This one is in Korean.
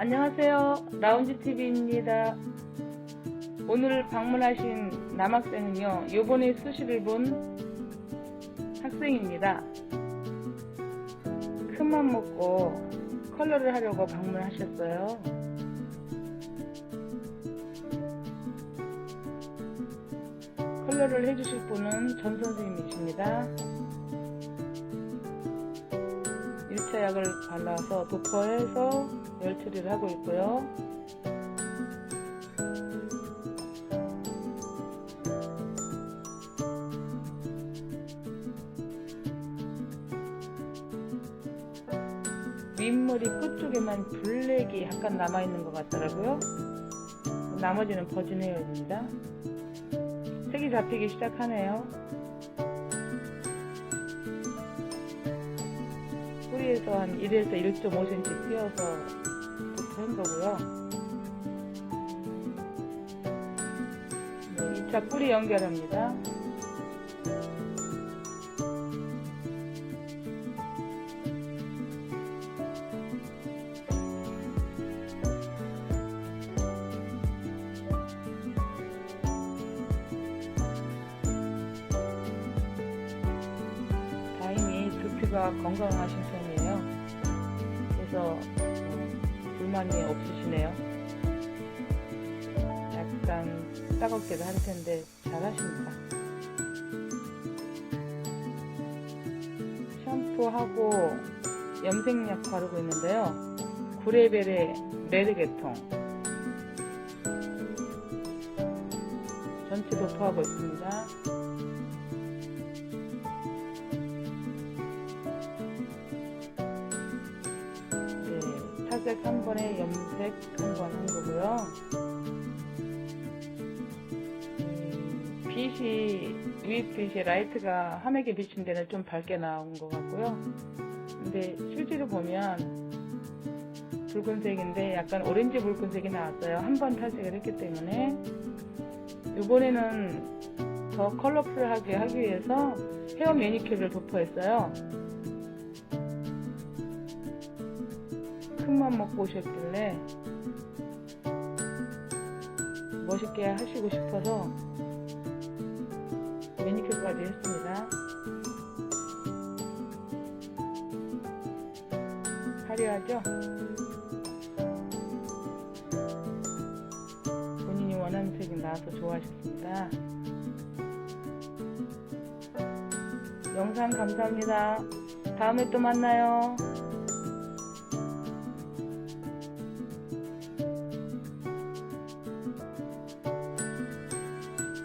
안녕하세요. 라운지TV입니다. 오늘 방문하신 남학생은요, 요번에 수시를 본 학생입니다. 큰맘 먹고 컬러를 하려고 방문하셨어요. 컬러를 해주실 분은 전 선생님이십니다. 1차 약을 발라서 도포해서 열 처리를 하고 있고요. 윗머리 끝쪽에만 블랙이 약간 남아있는 것 같더라고요. 나머지는 버진 헤어입니다. 색이 잡히기 시작하네요. 뿌리에서 한 1에서 1.5cm 띄어서 도포한 거고요. 네, 2차 뿌리 연결합니다. 두피가 건강하신 편이에요. 그래서 어, 불만이 없으시네요. 약간 따갑기도 할 텐데 잘하십니다. 샴푸하고 염색약 바르고 있는데요. 구레벨의 레드계통 전체 도포하고 있습니다. 네, 탈색 한 번에 염색 한 번 한 거고요. 음, 빛이 윗 빛이 라이트가 환하게 비친 데는 좀 밝게 나온 것 같고요. 근데 실제로 보면 붉은색인데 약간 오렌지 붉은색이 나왔어요. 한 번 탈색을 했기 때문에 이번에는 더 컬러풀하게 하기 위해서 헤어 매니큐어를 도포했어요. 큰맘 먹고 오셨길래 멋있게 하시고 싶어서 매니큐어까지 했습니다. 화려하죠? 본인이 원하는 색이 나와서 좋아하셨습니다. 영상 감사합니다. 다음에 또 만나요.